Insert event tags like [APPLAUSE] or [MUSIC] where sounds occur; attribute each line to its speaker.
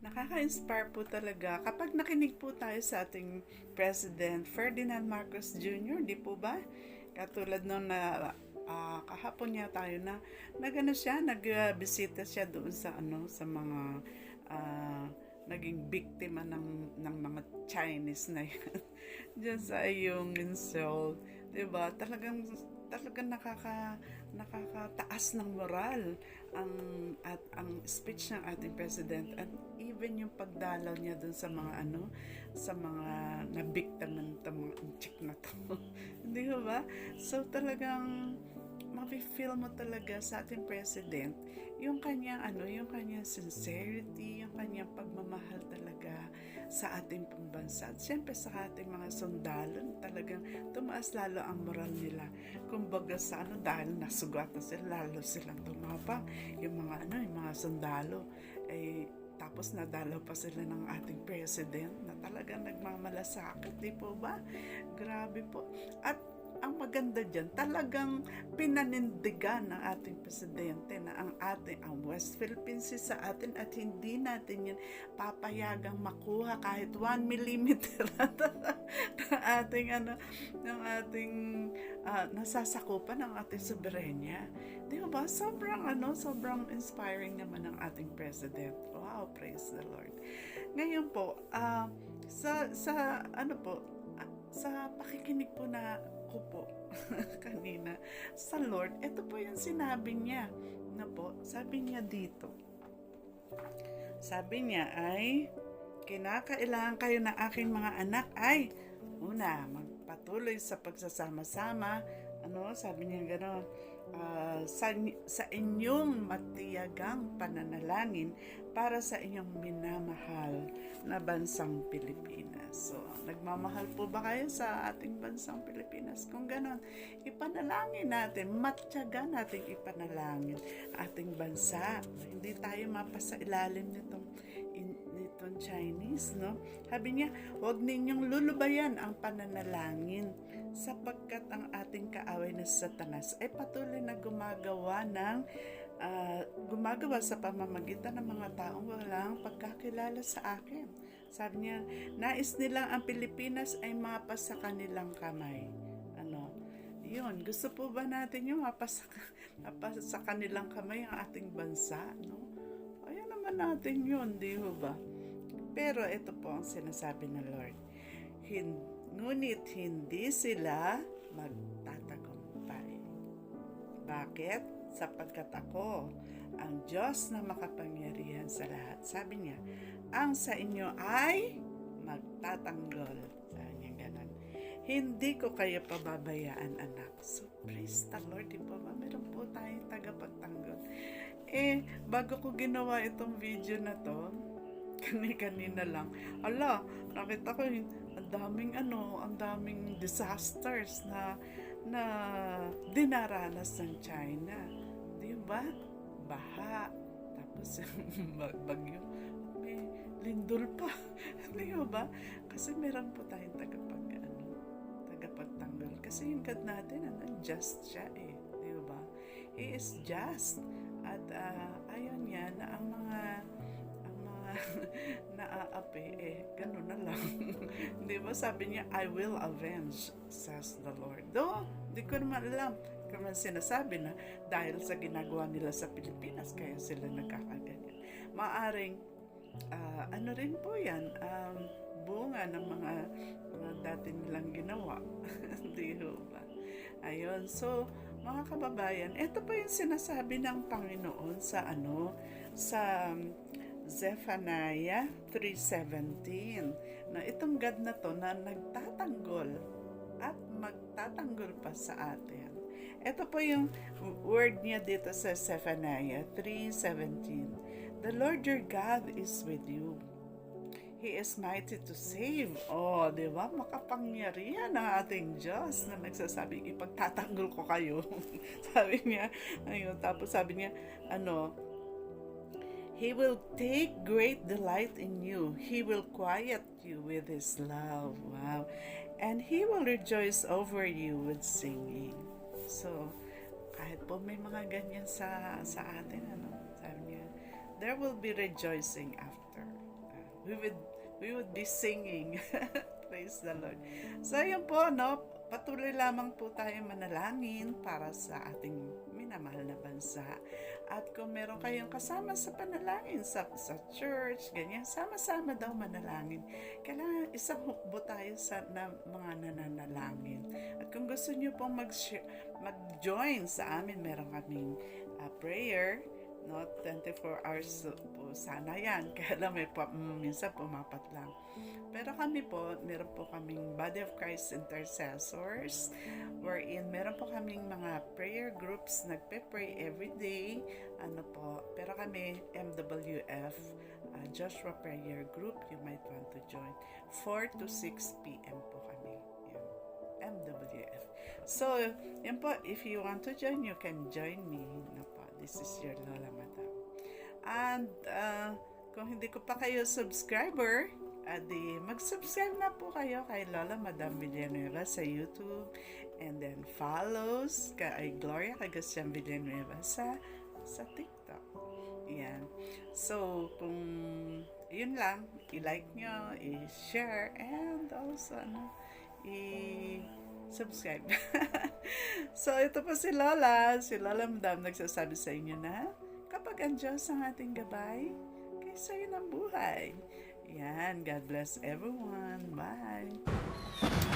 Speaker 1: Nakaka-inspire po talaga kapag nakinig po tayo sa ating President Ferdinand Marcos Jr., di po ba? Katulad nung na ah, kahapon niya tayo na nagano siya, nagbisita siya doon sa ano sa mga ah, naging biktima ng ng mga Chinese na [LAUGHS] yan. Diyan sa yung Seoul, 'di ba? Talagang talagang nakaka nakakataas ng moral ang at ang speech ng ating president at even yung pagdalaw niya dun sa mga ano sa mga nabiktima ng mga chick na to. [LAUGHS] Hindi ba so talagang mafe-feel mo talaga sa ating president yung kanyang ano yung kanyang sincerity yung kanyang pagmamahal talaga sa ating pambansa at syempre sa ating mga sundalo talagang tumaas lalo ang moral nila kumbaga sa ano dahil nasugatan sila lalo silang tumapang yung mga ano yung mga sundalo eh tapos nadalaw pa sila ng ating president na talagang nagmamalasakit, di po ba? Grabe po. At ang maganda dyan, talagang pinanindigan ng ating presidente na ang ating, ang West Philippines sa atin at hindi natin yan papayagang makuha kahit 1 millimeter [LAUGHS] ng ating ano, ng ating uh, nasasakupan ng ating soberenya. Di ba? Sobrang ano, sobrang inspiring naman ng ating president. Wow, praise the Lord. Ngayon po, uh, sa sa ano po, uh, sa pakikinig po na ko po [LAUGHS] kanina sa Lord, ito po yung sinabi niya na po, sabi niya dito. Sabi niya ay kinakailangan kayo ng aking mga anak ay una, magpatuloy sa pagsasama-sama. Ano, sabi niya gano'n, uh, sa, sa inyong matiyagang pananalangin para sa inyong minamahal na bansang Pilipinas. So, nagmamahal po ba kayo sa ating bansang Pilipinas? Kung ganon, ipanalangin natin, matyaga natin ipanalangin ating bansa. Hindi tayo mapasa ilalim nitong nitong Chinese, no? Sabi niya, huwag ninyong lulubayan ang pananalangin sapagkat ang ating kaaway na satanas ay patuloy na gumagawa ng uh, gumagawa sa pamamagitan ng mga taong walang pagkakilala sa akin. Sabi niya, nais nilang ang Pilipinas ay mapa sa kanilang kamay. Ano? Yun, gusto po ba natin yung mapa sa, mapa sa kanilang kamay ang ating bansa? No? Ayaw naman natin yun, di ba? Pero ito po ang sinasabi ng Lord. Hindi ngunit hindi sila magtatagumpay. Bakit? Sapagkat ako, ang Diyos na makapangyarihan sa lahat. Sabi niya, ang sa inyo ay magtatanggol. Sabi niya ganun. Hindi ko kayo pababayaan, anak. So, praise the Lord. Di ba? Meron po tayong tagapagtanggol. Eh, bago ko ginawa itong video na to, [LAUGHS] kani-kanina lang. Ala, nakita ko ang daming ano, ang daming disasters na na dinaranas ng China. Ba? Baha, tapos [LAUGHS] bagyo, may lindol pa. [LAUGHS] Di ba? Kasi meron po tayong tagapag ano, tagapagtanggol. Kasi yung God natin, ano, just siya eh. Di ba? He is just. At uh, ayaw niya na ang mga [LAUGHS] naaapi, eh, gano'n na lang. di ba sabi niya, I will avenge, says the Lord. Do, di ko naman alam kung sinasabi na dahil sa ginagawa nila sa Pilipinas, kaya sila nagkakaganyan. Maaring, uh, ano rin po yan, um, bunga ng mga, mga dati nilang ginawa. [LAUGHS] di ba? Ayun, so, mga kababayan, ito po yung sinasabi ng Panginoon sa ano, sa Zephaniah 3.17 na itong God na to na nagtatanggol at magtatanggol pa sa atin. Ito po yung word niya dito sa Zephaniah 3.17 The Lord your God is with you. He is mighty to save. Oh, di ba? Makapangyarihan ang ating Diyos na nagsasabing ipagtatanggol ko kayo. [LAUGHS] sabi niya, ayun, tapos sabi niya, ano, He will take great delight in you. He will quiet you with His love. Wow. And He will rejoice over you with singing. So, kahit po may mga ganyan sa, sa atin, ano, sabi niya, there will be rejoicing after. we would we would be singing. [LAUGHS] Praise the Lord. So, yun po, no? Patuloy lamang po tayo manalangin para sa ating minamahal na bansa. At kung meron kayong kasama sa panalangin sa, sa church, ganyan, sama-sama daw manalangin. Kailangan isang hukbo tayo sa na, mga nananalangin. At kung gusto niyo pong mag mag-join sa amin, meron kaming uh, prayer, no 24 hours po sana yan [LAUGHS] kaya lang may pa, mm, minsan pumapat lang pero kami po meron po kaming Body of Christ Intercessors wherein meron po kaming mga prayer groups nagpe-pray every day ano po pero kami MWF uh, Joshua Prayer Group you might want to join 4 to 6 p.m. po kami yan. MWF so yan po if you want to join you can join me no po This is your Lola. And uh, kung hindi ko pa kayo subscriber, adi mag-subscribe na po kayo kay Lola Madam Villanueva sa YouTube and then follows kay Gloria Cagastian Villanueva sa sa TikTok. Yan. So, kung yun lang, i-like nyo, i-share, and also, ano, i- subscribe. [LAUGHS] so, ito po si Lola. Si Lola Madam nagsasabi sa inyo na kapag ang Diyos ang ating gabay, kaysa yun ang buhay. Yan. God bless everyone. Bye.